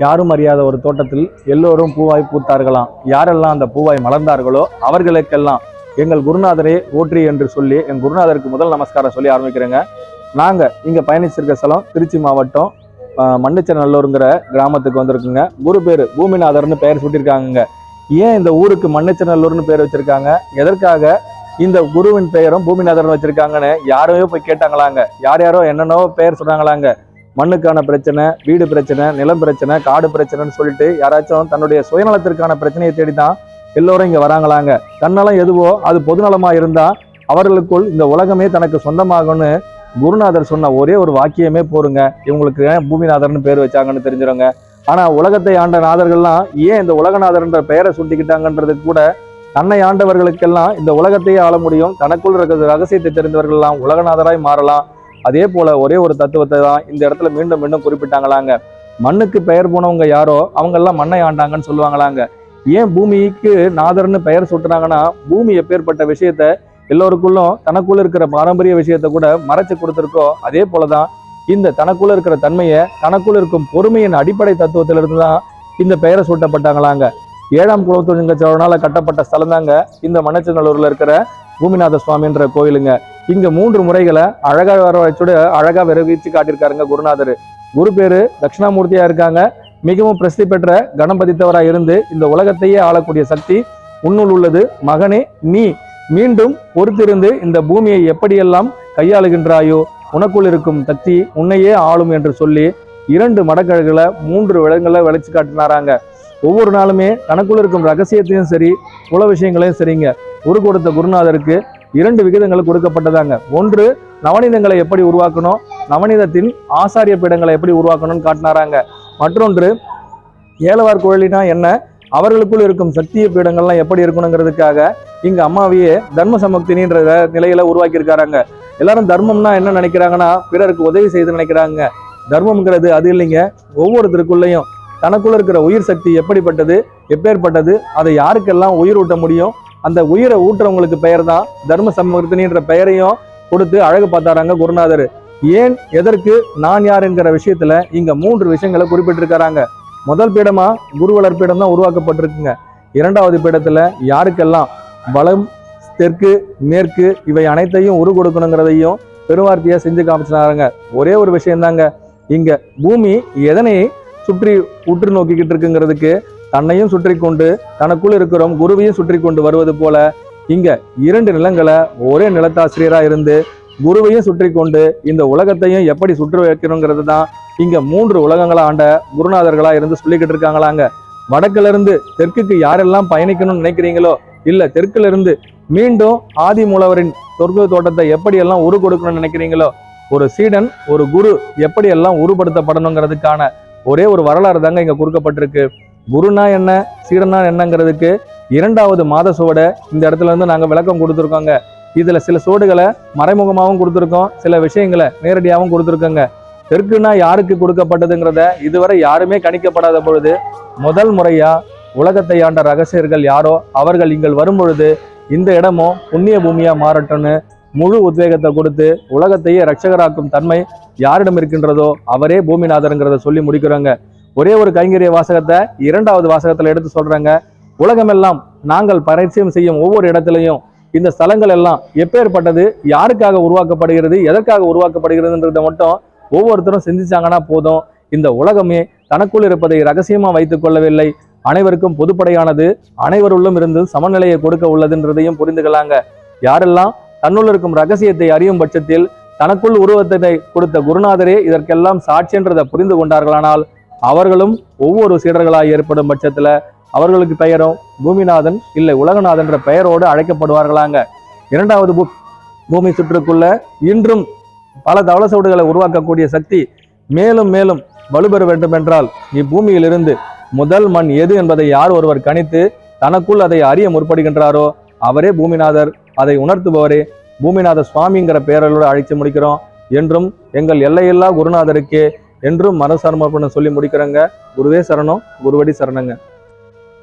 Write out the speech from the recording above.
யாரும் அறியாத ஒரு தோட்டத்தில் எல்லோரும் பூவாய் பூத்தார்களாம். யாரெல்லாம் அந்த பூவாய் மலர்ந்தார்களோ அவர்களுக்கெல்லாம் எங்கள் குருநாதரே ஓற்றி என்று சொல்லி என் குருநாதருக்கு முதல் நமஸ்காரம் சொல்லி ஆரம்பிக்கிறேங்க. நாங்கள் இங்கே பயணிச்சிருக்க ஸ்தலம் திருச்சி மாவட்டம் ஆஹ், கிராமத்துக்கு வந்திருக்குங்க. குரு பேர் பூமிநாதர்னு பெயர் சூட்டியிருக்காங்க ஏன் இந்த ஊருக்கு மண்ணுச்சநல்லூர்னு பேர் வச்சுருக்காங்க? எதற்காக இந்த குருவின் பெயரும் பூமிநாதர்னு வச்சுருக்காங்கன்னு யாரையோ போய் கேட்டாங்களாங்க. யார் யாரோ என்னென்னவோ பெயர் சொன்னாங்களாங்க. மண்ணுக்கான பிரச்சனை வீடு பிரச்சனை நிலம் பிரச்சனை காடு பிரச்சனைன்னு சொல்லிட்டு யாராச்சும் தன்னுடைய சுயநலத்திற்கான பிரச்சனையை தேடி தான் எல்லோரும் இங்க வராங்களாங்க. தன்னலம் எதுவோ அது பொதுநலமா இருந்தா அவர்களுக்குள் இந்த உலகமே தனக்கு சொந்தமாகும்னு குருநாதர் சொன்ன ஒரே ஒரு வாக்கியமே போருங்க. இவங்களுக்கு ஏன் பூமிநாதர்னு பேர் வச்சாங்கன்னு தெரிஞ்சிருங்க. ஆனா உலகத்தை ஆண்ட நாதர்கள்லாம் ஏன் இந்த உலகநாதர்ன்ற பெயரை சுட்டிக்கிட்டாங்கன்றது கூட தன்னை ஆண்டவர்களுக்கெல்லாம் இந்த உலகத்தையே ஆள முடியும். தனக்குள் இருக்கிற ரகசியத்தை தெரிந்தவர்கள்லாம் உலகநாதராய் மாறலாம். அதே போல ஒரே ஒரு தத்துவத்தை தான் இந்த இடத்துல மீண்டும் மீண்டும் குறிப்பிட்டாங்களாங்க. மண்ணுக்கு பெயர் போனவங்க யாரோ அவங்க எல்லாம் மண்ணை ஆண்டாங்கன்னு சொல்லுவாங்களாங்க. ஏன் பூமிக்கு நாதர்னு பெயர் சுட்டுறாங்கன்னா பூமி எப்பேற்பட்ட விஷயத்த எல்லோருக்குள்ளும் தனக்குள்ள இருக்கிற பாரம்பரிய விஷயத்த கூட மறைச்சு கொடுத்துருக்கோ அதே போலதான் இந்த தனக்குள்ள இருக்கிற தன்மையை தனக்குள்ள இருக்கும் பொறுமையின் அடிப்படை தத்துவத்திலிருந்து தான் இந்த பெயரை சூட்டப்பட்டாங்களாங்க. ஏழாம் குலத்துங்க சோழனால கட்டப்பட்ட ஸ்தலம் தாங்க இந்த மணச்சநல்லூர்ல இருக்கிற பூமிநாத சுவாமின்ற கோயிலுங்க. இங்க மூன்று முறைகளை அழகா வர வச்சுட அழகா விரவிச்சு காட்டியிருக்காருங்க குருநாதர். குரு பேரு தட்சிணாமூர்த்தியா இருக்காங்க. மிகவும் பிரசித்தி பெற்ற கணபதித்தவராக இருந்து இந்த உலகத்தையே ஆளக்கூடிய சக்தி உன்னுள் உள்ளது. மகனே நீ மீண்டும் பொறுத்திருந்து இந்த பூமியை எப்படியெல்லாம் கையாளுகின்றாயோ உனக்குள் இருக்கும் சக்தி உன்னையே ஆளும் என்று சொல்லி இரண்டு மடக்கழகளை மூன்று விலங்குகளை விளைச்சு காட்டினாராங்க. ஒவ்வொரு நாளுமே தனக்குள்ள இருக்கும் ரகசியத்தையும் சரி குல விஷயங்களையும் சரிங்க. குரு கொடுத்த குருநாதருக்கு இரண்டு விகிதங்கள் கொடுக்கப்பட்டதாங்க. ஒன்று நவநீதங்களை எப்படி உருவாக்கணும்? நவநீதத்தின் ஆசாரிய பீடங்களை எப்படி உருவாக்கணும்னு காட்டினாராங்க. மற்றொன்று ஏலவார் குழலினா என்ன? அவர்களுக்குள் இருக்கும் சத்திய பீடங்கள்லாம் எப்படி இருக்கணுங்கிறதுக்காக இங்க அம்மாவையே தர்ம சமக்தினின்ற நிலையில உருவாக்கியிருக்காராங்க. எல்லாரும் தர்மம்னா என்ன நினைக்கிறாங்கன்னா பிறருக்கு உதவி செய்து நினைக்கிறாங்க. தர்மம்ங்கிறது அது இல்லைங்க. ஒவ்வொருத்தருக்குள்ளேயும் தனக்குள்ள இருக்கிற உயிர் சக்தி எப்படிப்பட்டது எப்பேற்பட்டது அதை யாருக்கெல்லாம் உயிர் ஊட்ட முடியும் அந்த உயிரை ஊட்டுறவங்களுக்கு பெயர் தான் தர்ம சமர்த்தினின்ற பெயரையும் கொடுத்து அழகு பார்த்தாராங்க குருநாதர். ஏன் எதற்கு நான் யார் என்கிற விஷயத்துல இங்க மூன்று விஷயங்களை குறிப்பிட்டிருக்கிறாங்க முதல் பீடமா குருவலர் பீடம் தான் உருவாக்கப்பட்டிருக்குங்க. இரண்டாவது பீடத்துல யாருக்கெல்லாம் வளம் தெற்கு மேற்கு இவை அனைத்தையும் உரு கொடுக்கணுங்கிறதையும் பெருவார்த்தையா செஞ்சு காமிச்சினாருங்க. ஒரே ஒரு விஷயம்தாங்க. இங்க பூமி எதனை சுற்றி உற்று நோக்கிக்கிட்டு இருக்குங்கிறதுக்கு தன்னையும் சுற்றி கொண்டு தனக்குள் இருக்கிறோம் குருவையும் சுற்றி கொண்டு வருவது போல இங்க இரண்டு நிலங்களை ஒரே நிலத்தாசிரியராக இருந்து குருவையும் சுற்றி கொண்டு இந்த உலகத்தையும் எப்படி சுற்றி வைக்கணுங்கிறது தான் இங்க மூன்று உலகங்களா ஆண்ட குருநாதர்களா இருந்து சொல்லிக்கிட்டு இருக்காங்களாங்க வடக்குல இருந்து தெற்குக்கு யாரெல்லாம் பயணிக்கணும்னு நினைக்கிறீங்களோ இல்ல தெற்குல இருந்து மீண்டும் ஆதி மூலவரின் சொர்க்க தோட்டத்தை எப்படி எல்லாம் உரு கொடுக்கணும்னு நினைக்கிறீங்களோ ஒரு சீடன் ஒரு குரு எப்படி எல்லாம் உருப்படுத்தப்படணுங்கிறதுக்கான ஒரே ஒரு வரலாறு தாங்க இங்க கொடுக்கப்பட்டிருக்கு. குருனா என்ன சீடனா என்னங்கிறதுக்கு இரண்டாவது மாத சுவடை இந்த இடத்துல இருந்து நாங்கள் விளக்கம் கொடுத்துருக்கோங்க. இதில் சில சுவடுகளை மறைமுகமாகவும் கொடுத்துருக்கோம் சில விஷயங்களை நேரடியாகவும் கொடுத்துருக்கோங்க. தெற்குனா யாருக்கு கொடுக்கப்பட்டதுங்கிறத இதுவரை யாருமே கணிக்கப்படாத பொழுது முதல் முறையாக உலகத்தை ஆண்ட ரகசியர்கள் யாரோ அவர்கள் இங்கள் வரும் பொழுது இந்த இடமும் புண்ணிய பூமியாக மாறட்டும்னு முழு உத்வேகத்தை கொடுத்து உலகத்தையே ரட்சகராக்கும் தன்மை யாரிடம் இருக்கின்றதோ அவரே பூமிநாதருங்கிறத சொல்லி முடிக்கிறோங்க. ஒரே ஒரு கைங்கரிய வாசகத்தை இரண்டாவது வாசகத்தில் எடுத்து சொல்றாங்க. உலகமெல்லாம் நாங்கள் பரிச்சயம் செய்யும் ஒவ்வொரு இடத்துலையும் இந்த ஸ்தலங்கள் எல்லாம் எப்பேற்பட்டது யாருக்காக உருவாக்கப்படுகிறது எதற்காக உருவாக்கப்படுகிறதுன்றத மட்டும் ஒவ்வொருத்தரும் சிந்திச்சாங்கன்னா போதும். இந்த உலகமே தனக்குள் இருப்பதை ரகசியமா வைத்துக் கொள்ளவில்லை. அனைவருக்கும் பொதுப்படையானது அனைவருள்ளும் இருந்து சமநிலையை கொடுக்க உள்ளதுன்றதையும் புரிந்துகளாங்க யாரெல்லாம் தன்னுள் இருக்கும் ரகசியத்தை அறியும் பட்சத்தில் தனக்குள் உருவத்தை கொடுத்த குருநாதரே இதற்கெல்லாம் சாட்சின்றதை புரிந்து கொண்டார்களானால் அவர்களும் ஒவ்வொரு சீடர்களாக ஏற்படும் பட்சத்தில் அவர்களுக்கு பெயரும் பூமிநாதன் இல்லை உலகநாதன்ற பெயரோடு அழைக்கப்படுவார்களாங்க. இரண்டாவது பூ பூமி சுற்றுக்குள்ள இன்றும் பல தவள சவுடுகளை உருவாக்கக்கூடிய சக்தி மேலும் மேலும் வலுப்பெற வேண்டும் என்றால் இப்பூமியிலிருந்து முதல் மண் எது என்பதை யார் ஒருவர் கணித்து தனக்குள் அதை அறிய முற்படுகின்றாரோ அவரே பூமிநாதர். அதை உணர்த்துபவரே பூமிநாத சுவாமிங்கிற பெயரோடு அழைத்து முடிக்கிறோம். என்றும் எங்கள் எல்லையில்லா குருநாதருக்கே என்றும் மனசார்மார்ப்பணம் சொல்லி முடிக்கிறேங்க. குருவே சரணம் குருவடி சரணங்க.